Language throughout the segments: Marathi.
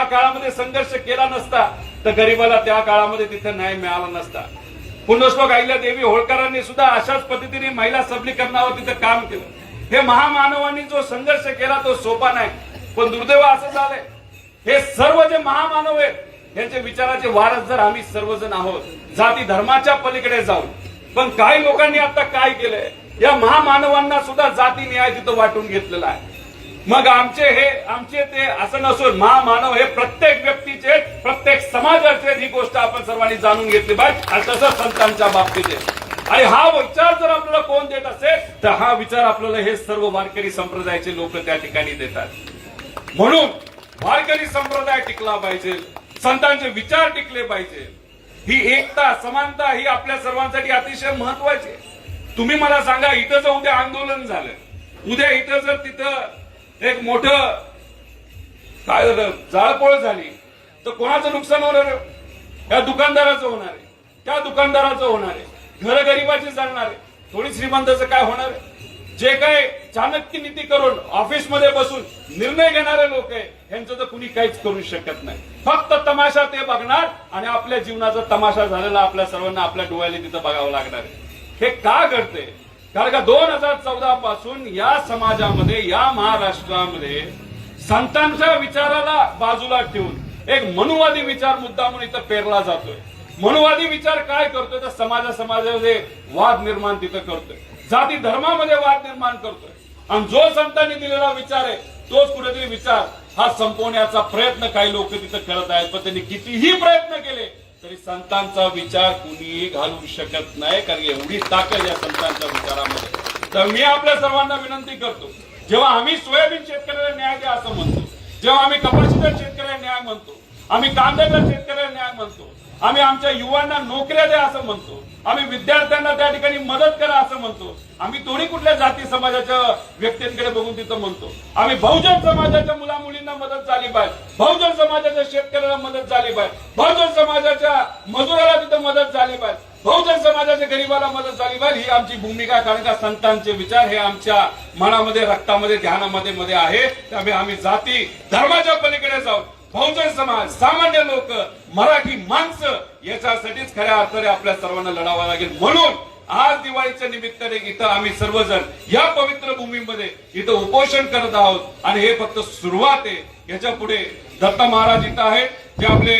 त्या काळामध्ये संघर्ष केला नसता तर गरीबाला त्या काळामध्ये तिथे न्याय मिळाला नसता. पुण्यश्लोक आईल्या देवी होळकरांनी सुद्धा अशाच पद्धतीने महिला सबलीकरणावर तिथं काम केलं. हे महामानवांनी जो संघर्ष केला तो सोपा नाही. पण दुर्दैव असं झालंय. हे सर्व जे महामानव आहेत यांचे विचाराचे वारस जर आम्ही सर्वजण आहोत जाती धर्माच्या पलीकडे जाऊन पण काही लोकांनी आता काय केलंय? या महामानवांना सुद्धा जाती न्याय तिथं वाटून घेतलेला आहे. मग आमचे हे आमचे ते असं नसून महामानव हे प्रत्येक व्यक्तीचे प्रत्येक समाजाचे ही गोष्ट आपण सर्वांनी जाणून घेतली पाहिजे. आणि तसंच संतांच्या बाबतीत आणि हा विचार जर आपल्याला कोण देत असेल तर हा विचार आपल्याला हे सर्व वारकरी संप्रदायाचे लोक त्या ठिकाणी देतात. म्हणून वारकरी संप्रदाय टिकला पाहिजे. संतांचे विचार टिकले पाहिजे. ही एकता समानता ही आपल्या सर्वांसाठी अतिशय महत्वाची आहे. तुम्ही मला सांगा इथं जर उद्या आंदोलन झालं उद्या इथं जर तिथं एक मोठ काय झालं? जाळपोळ झाली. तर कोणाचं नुकसान होणार त्या दुकानदाराचं होणार आहे. त्या दुकानदाराचं होणार आहे. घर गरिबाची चालणार आहे. थोडी श्रीमंताचं काय होणार आहे? जे काय चाणक्य नीती करून ऑफिसमध्ये बसून निर्णय घेणारे लोक आहे यांचं तर कुणी काहीच करू शकत नाही. फक्त तमाशा ते बघणार आणि आपल्या जीवनाचा तमाशा झालेला आपल्या सर्वांना आपल्या डोळ्याला तिथं बघावं लागणार आहे. हे का घडते कारण का दोन हजार चौदा पासून या समाजामध्ये या महाराष्ट्रामध्ये संतांच्या विचाराला बाजूला ठेवून एक मनुवादी विचार मुद्दामून इथं पेरला जातोय. मनुवादी विचार काय करतोय? तर समाजा समाजामध्ये वाद निर्माण तिथं करतोय. जाती धर्मामध्ये वाद निर्माण करतोय. आणि जो संतांनी दिलेला विचार आहे तोच कुठेतरी विचार हा संपवण्याचा प्रयत्न काही लोक तिथं करत आहेत. पण त्यांनी कितीही प्रयत्न केले तरी संतांचा विचार कुणीही घालू शकत नाही कारण एवढी ताकद या संतांच्या विचारामध्ये. तर मी आपल्या सर्वांना विनंती करतो जेव्हा आम्ही सोयाबीन शेतकऱ्याला न्याय द्या असं म्हणतो जेव्हा आम्ही कपाशीदार शेतकऱ्याला न्याय म्हणतो आम्ही कांद्याच्या शेतकऱ्याला न्याय म्हणतो. आम्ही आमच्या युवांना नोकऱ्या द्या असं म्हणतो. आम्ही विद्यार्थ्यांना त्या ठिकाणी मदत करा असं म्हणतो. आम्ही थोडी कुठल्या जाती समाजाच्या व्यक्तींकडे बघून तिथं म्हणतो. आम्ही बहुजन समाजाच्या मुला मुलींना मदत झाली पाहिजे. बहुजन समाजाच्या शेतकऱ्याला मदत झाली पाहिजे. बहुजन समाजाच्या मजुराला तिथं मदत झाली पाहिजे. बहुजन समाजाच्या गरीबाला मदत झाली पाहिजे. ही आमची भूमिका कारण का संतांचे विचार हे आमच्या मनामध्ये रक्तामध्ये ध्यानामध्ये मध्ये आहे. त्यामुळे आम्ही जाती धर्माच्या पलीकडे जाऊन बहुजन समाज सामान्य लोक मराठी माणसं याच्यासाठीच खऱ्या अर्थाने आपल्या सर्वांना लढावा लागेल. म्हणून आज दिवाळीच्या निमित्ताने इथं आम्ही सर्वजण या पवित्र भूमीमध्ये इथं उपोषण करत आहोत. आणि हे फक्त सुरुवात आहे. याच्यापुढे दत्त महाराज इथं आहेत. जे आपले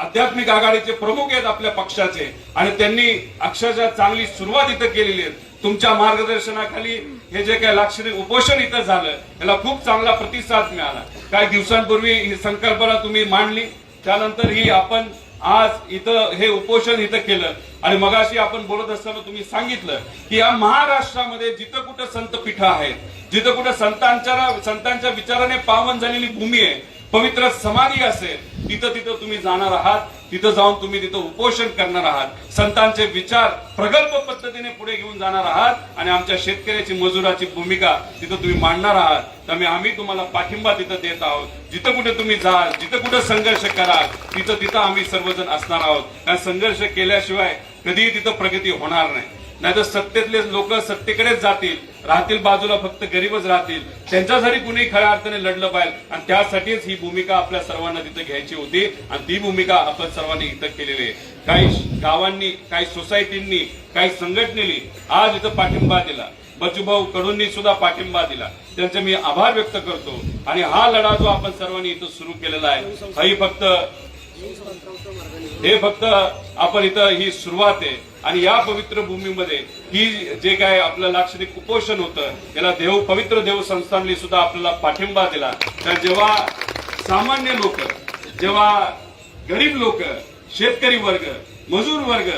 आध्यात्मिक आघाडीचे प्रमुख आहेत आपल्या पक्षाचे आणि त्यांनी अक्षरशः चांगली सुरुवात इथं केलेली आहे. तुमच्या मार्गदर्शनाखाली हे जे काही लाक्षणिक उपोषण इथं झालं याला खूप चांगला प्रतिसाद मिळाला. काही दिवसांपूर्वी ही संकल्पना तुम्ही मांडली त्यानंतर ही आपण आज इथं हे उपोषण इथं केलं. आणि मगाशी आपण बोलत असताना तुम्ही सांगितलं की या महाराष्ट्रामध्ये जिथं कुठं संत पीठ आहेत जिथं कुठं संतांच्या संतांच्या विचाराने पावन झालेली भूमी आहे पवित्र समाधी असेल तिथं तिथं तुम्ही जाणार आहात तिथं जाऊन तुम्ही तिथं उपोषण करणार आहात. संतांचे विचार प्रगल्भ पद्धतीने पुढे घेऊन जाणार आहात आणि आमच्या शेतकऱ्याची मजुराची भूमिका तिथं तुम्ही मांडणार आहात. त्यामुळे आम्ही तुम्हाला पाठिंबा तिथं देत आहोत. जिथं कुठे तुम्ही जाल जिथं कुठे संघर्ष कराल तिथं तिथं आम्ही सर्वजण असणार आहोत. कारण संघर्ष केल्याशिवाय कधीही तिथं प्रगती होणार नाही. नाहीतर सत्तेतले लोक सत्तेकडेच जातील राहतील बाजूला फक्त गरीबच राहतील. त्यांच्यासाठी कुणी खऱ्या अर्थाने लढलं पाहिजे. आणि त्यासाठीच ही भूमिका आपल्या सर्वांना तिथं घ्यायची होती. आणि ती भूमिका आपण सर्वांनी इथं केलेली आहे. काही गावांनी काही सोसायटींनी काही संघटनेनी आज इथं पाठिंबा दिला. बचूभाऊ कडूंनी सुद्धा पाठिंबा दिला. त्यांचे मी आभार व्यक्त करतो. आणि हा लढा जो आपण सर्वांनी इथं सुरू केलेला आहे हाही फक्त हे फक्त आपण इथं ही सुरुवात आहे. आणि या पवित्र भूमीमध्ये ही जे काय आपलं लाक्षणिक कुपोषण होतं याला देव पवित्र देव संस्थांनी सुद्धा आपल्याला पाठिंबा दिला. तर जेव्हा सामान्य लोक जेव्हा गरीब लोक शेतकरी वर्ग मजूर वर्ग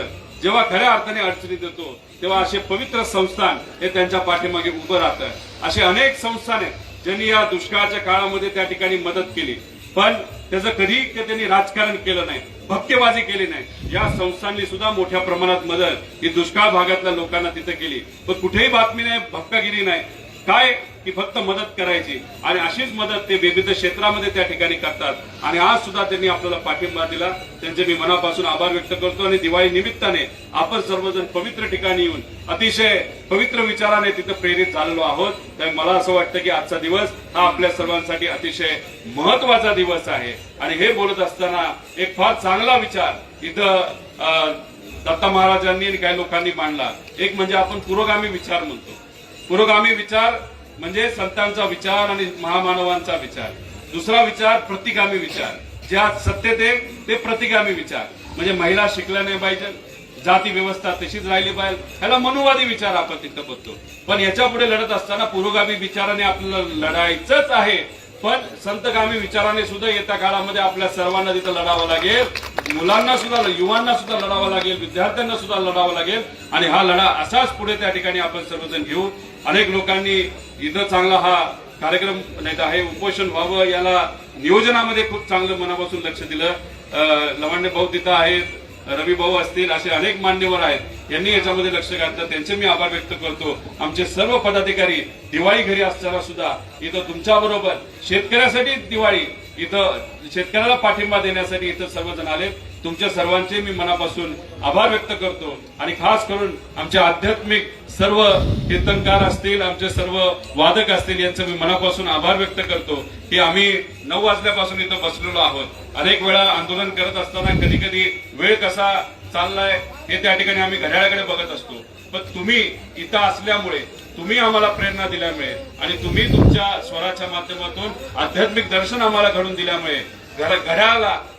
जेव्हा खऱ्या अर्थाने अडचणीत येतो तेव्हा असे पवित्र संस्थान हे त्यांच्या पाठीमागे उभं राहतं. असे अनेक संस्थान आहेत ज्यांनी या दुष्काळाच्या काळामध्ये त्या ठिकाणी मदत केली. पण त्याचं कधी त्यांनी राजकारण केलं नाही भक्केबाजी केली नाही. या संस्थांनी सुद्धा मोठ्या प्रमाणात मदत ही दुष्काळ भागातल्या लोकांना तिथे केली. पण कुठेही बातमी नाही भक्कागिरी नाही. काय ती फक्त मदत करायची. आणि अशीच मदत ते विविध क्षेत्रामध्ये त्या ठिकाणी करतात. आणि आज सुद्धा त्यांनी आपल्याला पाठिंबा दिला. त्यांचे मी मनापासून आभार व्यक्त करतो आणि दिवाळी निमित्ताने आपण सर्वजण पवित्र ठिकाणी येऊन अतिशय पवित्र विचाराने तिथं प्रेरित झालेलो आहोत. त्यामुळे मला असं वाटतं की आजचा दिवस हा आपल्या सर्वांसाठी अतिशय महत्त्वाचा दिवस आहे. आणि हे बोलत असताना एक फार चांगला विचार इथं अं, दत्ता महाराजांनी आणि काही लोकांनी मांडला. एक म्हणजे आपण पुरोगामी विचार म्हणतो. पुरोगामी विचार म्हणजे संतांचा विचार आणि महामानवांचा विचार. दुसरा विचार प्रतिगामी विचार. ज्या सत्तेत आहे ते प्रतिगामी विचार. म्हणजे महिला शिकल्या नाही पाहिजे. जाती व्यवस्था तशीच राहिली पाहिजे. ह्याला मनुवादी विचार आपण तिथं बघतो. पण याच्यापुढे लढत असताना पुरोगामी विचाराने आपल्याला लढायचंच आहे. पण संतगामी विचाराने सुद्धा येत्या काळामध्ये आपल्या सर्वांना तिथं लढावं लागेल. मुलांना सुद्धा युवांना सुद्धा लढावं लागेल विद्यार्थ्यांना सुद्धा लढावं लागेल. आणि हा लढा असाच पुढे त्या ठिकाणी आपण सर्वजण घेऊ. अनेक लोकांनी इथं चांगला हा कार्यक्रम नाही तर हे उपोषण व्हावं याला नियोजनामध्ये खूप चांगलं मनापासून लक्ष दिलं. अं, भाऊ तिथं आहेत. रवी भाऊ असतील असे अनेक मान्यवर आहेत. यांनी याच्यामध्ये लक्ष घातलं. त्यांचे मी आभार व्यक्त करतो. आमचे सर्व पदाधिकारी दिवाळी घरी असताना सुद्धा इथं तुमच्या बरोबर शेतकऱ्यासाठी दिवाळी इथं शेतकऱ्याला पाठिंबा देण्यासाठी इथं सर्वजण आले. तुमच्या सर्वांचे मी मनापासून आभार व्यक्त करतो आणि खास करून आमचे आध्यात्मिक सर्व कीर्तनकार असतील आमचे सर्व वादक असतील यांचं मी मनापासून आभार व्यक्त करतो की आम्ही नऊ वाजल्यापासून इथं बसलेलो आहोत. अनेक वेळा आंदोलन करत असताना कधी कधी वेळ कसा चाललाय हे त्या ठिकाणी आम्ही घड्याळाकडे बघत असतो. पण तुम्ही इथं असल्यामुळे तुम्ही आम्हाला प्रेरणा दिल्यामुळे आणि तुम्ही तुमच्या स्वराच्या माध्यमातून आध्यात्मिक दर्शन आम्हाला घडून दिल्यामुळे घर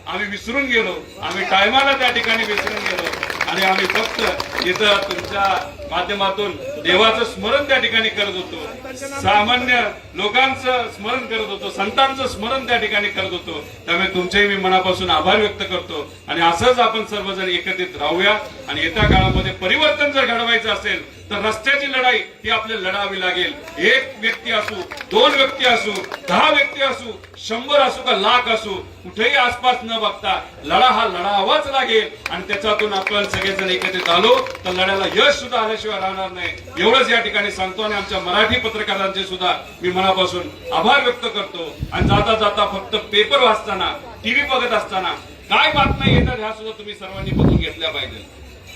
आम्ही विसरून गेलो. आम्ही टायमाला त्या ठिकाणी विसरून गेलो. आणि आम्ही फक्त इथं तुमच्या माध्यमातून देवाचं स्मरण त्या ठिकाणी करत होतो. सामान्य लोकांचं स्मरण करत होतो. संतांचं स्मरण त्या ठिकाणी करत होतो. त्यामुळे तुमचेही मी मनापासून आभार व्यक्त करतो. आणि असंच आपण सर्वजण एकत्रित राहूया. आणि येत्या काळामध्ये परिवर्तन जर घडवायचं असेल तर रस्त्याची लढाई ही आपल्याला लढावी लागेल. एक व्यक्ती असू दोन व्यक्ती असू दहा व्यक्ती असू शंभर असू का लाख असू कुठेही आसपास न बघता लढा हा लढावाच लागेल आणि त्याच्यातून आपण सगळेजण एकत्रित आलो तर लढ्याला यश सुद्धा आल्याशिवाय राहणार नाही. एवढंच या ठिकाणी सांगतो आणि आमच्या मराठी पत्रकारांचे सुद्धा मी मनापासून आभार व्यक्त करतो. आणि जाता जाता फक्त पेपर वाचताना टीव्ही बघत असताना काय बातम्या येतात ह्या सुद्धा तुम्ही सर्वांनी बघून घेतल्या पाहिजे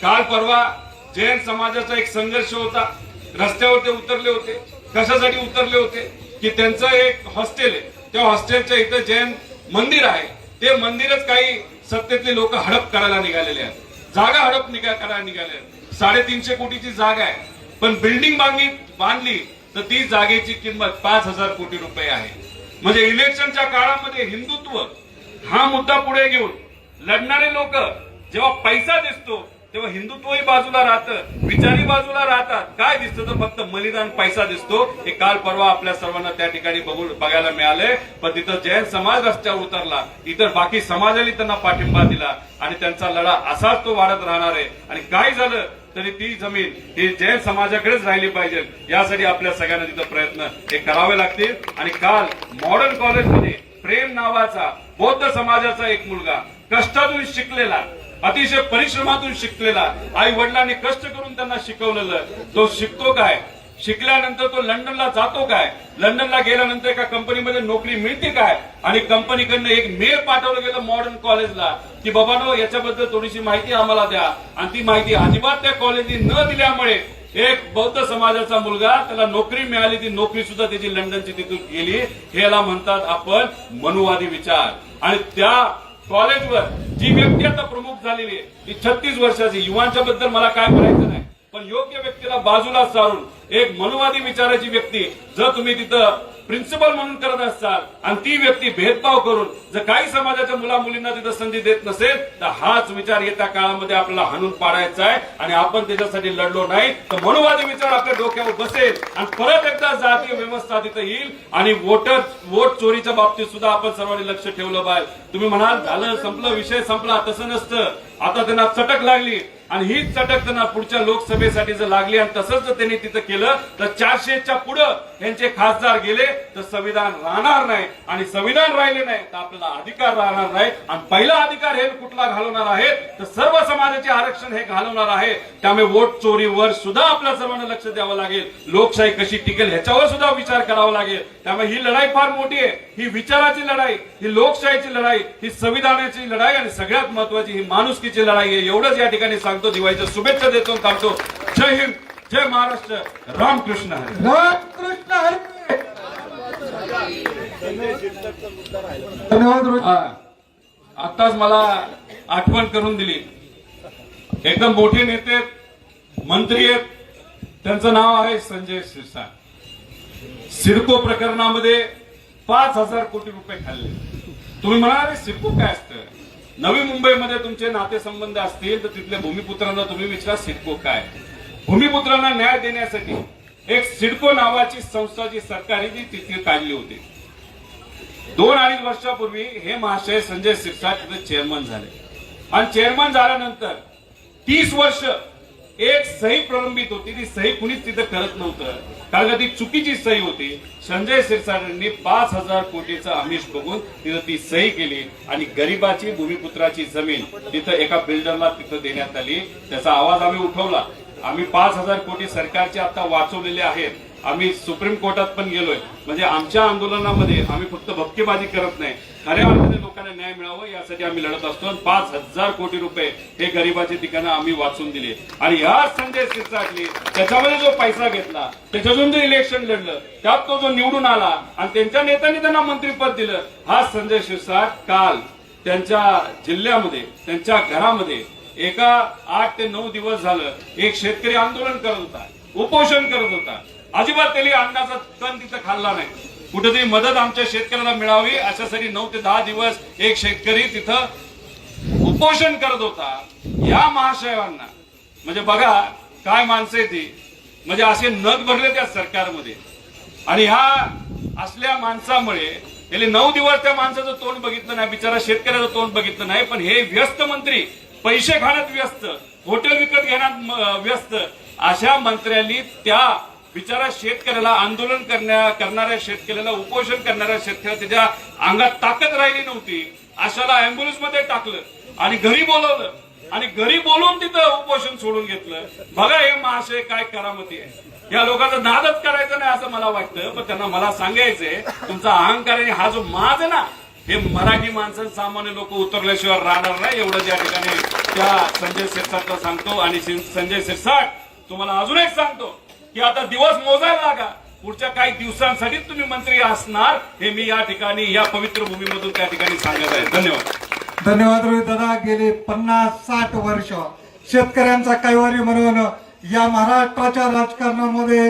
काल परवा जैन समाजाचा एक संघर्ष होता. रस्त्यावर ते उतरले होते. कशासाठी उतरले होते? की त्यांचं एक हॉस्टेल आहे. त्या हॉस्टेलच्या इथं जैन मंदिर आहे. ते मंदिरच काही सत्तेतले लोक हडप करायला निघालेले आहेत. जागा हडप निघा करायला निघाले आहेत. साडेतीनशे कोटीची जागा आहे. पण बिल्डिंग बांधली बांधली तर ती जागेची किंमत पाच हजार कोटी रुपये आहे. म्हणजे इलेक्शनच्या काळामध्ये हिंदुत्व हा मुद्दा पुढे घेऊन लढणारे लोक जेव्हा पैसा दिसतो तेव्हा हिंदुत्वही बाजूला राहतं विचारी बाजूला राहतात. काय दिसतं तर फक्त मलिदान पैसा दिसतो. हे काल परवा आपल्या सर्वांना त्या ठिकाणी बघून बघायला मिळाले पण तिथं जैन समाज रस्त्यावर उतरला. इतर बाकी समाजाने त्यांना पाठिंबा दिला. आणि त्यांचा लढा असाच तो वाढत राहणार आहे. आणि काय झालं तरी ती जमीन ही जैन समाजाकडेच राहिली पाहिजे. यासाठी आपल्या सगळ्यांना तिथं प्रयत्न हे करावे लागतील. आणि काल मॉडर्न कॉलेजमध्ये प्रेम नावाचा बौद्ध समाजाचा एक मुलगा कष्टातून शिकलेला अतिशय परिश्रमातून शिकलेला. आई वडिलांनी कष्ट करून त्यांना शिकवलेलं. तो शिकतो काय? शिकल्यानंतर तो लंडनला जातो काय? लंडनला गेल्यानंतर एका कंपनीमध्ये नोकरी मिळते काय? आणि कंपनीकडनं एक मेल पाठवलं गेलं मॉडर्न कॉलेजला की बाबानो याच्याबद्दल थोडीशी माहिती आम्हाला द्या. आणि ती माहिती अजिबात त्या कॉलेजनी न दिल्यामुळे एक बौद्ध समाजाचा मुलगा त्याला नोकरी मिळाली. ती नोकरी सुद्धा त्याची लंडनची तिथून गेली. हे याला म्हणतात आपण मनुवादी विचार. आणि त्या कॉलेजवर जी व्यक्ती आता प्रमुख झालेली आहे ती छत्तीस वर्षाची युवांच्या बद्दल मला काय म्हणायचं नाही. पण योग्य व्यक्तीला बाजूला सारून एक मनुवादी विचाराची व्यक्ती जर तुम्ही तिथं प्रिन्सिपल म्हणून करत असाल आणि ती व्यक्ती भेदभाव करून जर काही समाजाच्या मुला मुलींना तिथं संधी देत नसेल तर हाच विचार येत्या काळामध्ये आपल्याला हाणून पाडायचा आहे आणि आपण त्याच्यासाठी लढलो नाही तर मनुवादी विचार आपल्या डोक्यावर बसेल आणि परत एकदा जातीय व्यवस्था तिथं येईल आणि वोटर वोट चोरीच्या बाबतीत सुद्धा आपण सर्वांनी लक्ष ठेवलं पाहिजे. तुम्ही म्हणाल झालं संपलं विषय संपला तसं नसतं. आता त्यांना चटक लागली. आणि हीच चटक त्यांना पुढच्या लोकसभेसाठी जर लागली आणि तसंच जर त्यांनी तिथं केलं तर चारशेच्या पुढं यांचे खासदार गेले तर संविधान राहणार नाही आणि संविधान राहिले नाही तर आपल्याला अधिकार राहणार नाही. आणि पहिला अधिकार हे कुठला घालवणार आहे? तर सर्व समाजाचे आरक्षण हे घालवणार आहे. त्यामुळे वोट चोरीवर सुद्धा आपल्या सर्वांना लक्ष द्यावं लागेल. लोकशाही कशी टिकेल ह्याच्यावर सुद्धा विचार करावा लागेल. त्यामुळे ही लढाई फार मोठी आहे. ही विचाराची लढाई ही लोकशाहीची लढाई ही संविधानाची लढाई आणि सगळ्यात महत्वाची ही माणुसकीची लढाई आहे. एवढंच या ठिकाणी सांगतो. दिवाळीच्या शुभेच्छा देतो थांबतो. जय हिंद. जय महाराष्ट्र रामकृष्ण हरी. रामकृष्ण हरी. धन्यवाद. आताच मला आठवण करून दिली. एकदम मोठे नेते मंत्री आहेत त्यांचं नाव आहे संजय शिरसाट सिडको प्रकरणामध्ये पाच हजार कोटी रुपये खाल्ले. तुम्ही म्हणाले सिडको काय असतं? नवी मुंबईमध्ये तुमचे नातेसंबंध असतील तर तिथल्या भूमिपुत्रांना तुम्ही विचारा सिडको काय? भूमिपुत्रांना न्याय देण्यासाठी एक सिडको नावाची संस्था जी सरकारी जी तिथे काढली होती. दोन अडीच वर्षापूर्वी हे महाशय संजय शिरसाट तिथे चेअरमन झाले. आणि चेअरमन झाल्यानंतर तीस वर्ष एक सही प्रलंबित होती. ती सही कुणीच तिथे करत नव्हतं. कारण का ती चुकीची सही होती. संजय सिरसाटांनी पाच हजार कोटीचं आमिष बघून तिथं ती सही केली आणि गरिबाची भूमिपुत्राची जमीन तिथं एका बिल्डरला तिथं देण्यात आली. त्याचा आवाज आम्ही उठवला. आम्ही पाच हजार कोटी सरकारचे आता वाचवलेले आहेत. आम्ही सुप्रीम कोर्टात पण गेलोय. म्हणजे आमच्या आंदोलनामध्ये आम्ही फक्त भक्तीबाजी करत नाही. खऱ्या अर्थाने लोकांना न्याय मिळावं यासाठी आम्ही लढत असतो आणि पाच हजार कोटी रुपये हे गरिबाचे ठिकाणं आम्ही वाचून दिले. आणि ह्या संजय शिरसाटली त्याच्यामध्ये जो पैसा घेतला त्याच्यातून जे इलेक्शन लढलं त्यात तो जो निवडून आला आणि त्यांच्या नेत्यांनी त्यांना मंत्रीपद दिलं हा संजय शिरसाट काल त्यांच्या जिल्ह्यामध्ये त्यांच्या घरामध्ये एका आठ ते नऊ दिवस झालं एक शेतकरी आंदोलन करत होता उपोषण करत होता. अजिबात त्याने अन्नाचा कण तिथं खाल्ला नाही. कुठेतरी मदत आमच्या शेतकऱ्याला मिळावी अशासाठी नऊ ते दहा दिवस एक शेतकरी तिथं उपोषण करत होता. या महाशयांना म्हणजे बघा काय माणसं आहे ती. म्हणजे असे नग भरले त्या सरकारमध्ये. आणि ह्या असल्या माणसामुळे गेले नऊ दिवस त्या माणसाचं तोंड बघितलं नाही बिचारा शेतकऱ्याचं तोंड बघितलं नाही पण हे व्यस्त मंत्री पैसे खाण्यात व्यस्त हॉटेल विकत घेण्यात व्यस्त अशा मंत्र्यांनी त्या बिचारा शेतकऱ्याला आंदोलन करण्या करणाऱ्या शेतकऱ्याला उपोषण करणाऱ्या शेतकऱ्याला त्याच्या अंगात ताकद राहिली नव्हती. अशाला अँब्युलन्समध्ये टाकलं आणि घरी बोलवलं. आणि घरी बोलवून तिथं उपोषण सोडून घेतलं. बघा हे महाशय काय करामती आहे. या लोकांचा नादच करायचा नाही असं मला वाटतं पण त्यांना मला सांगायचंय तुमचा अहंकार आणि हा जो माज ना हे मराठी माणसं सामान्य लोक उतरल्याशिवाय राहणार नाही. एवढं ज्या ठिकाणी त्या संजय शिरसाटला सांगतो आणि संजय शिरसाट तुम्हाला अजून एक सांगतो की आता दिवस मोजायला लागा. पुढच्या काही दिवसांसाठी तुम्ही मंत्री असणार हे मी या ठिकाणी या पवित्र भूमीमधून त्या ठिकाणी सांगत आहे. धन्यवाद. धन्यवाद रोहित दादा. गेले पन्नास साठ वर्ष. शेतकऱ्यांचा कैवारी म्हणून या महाराष्ट्राच्या राजकारणामध्ये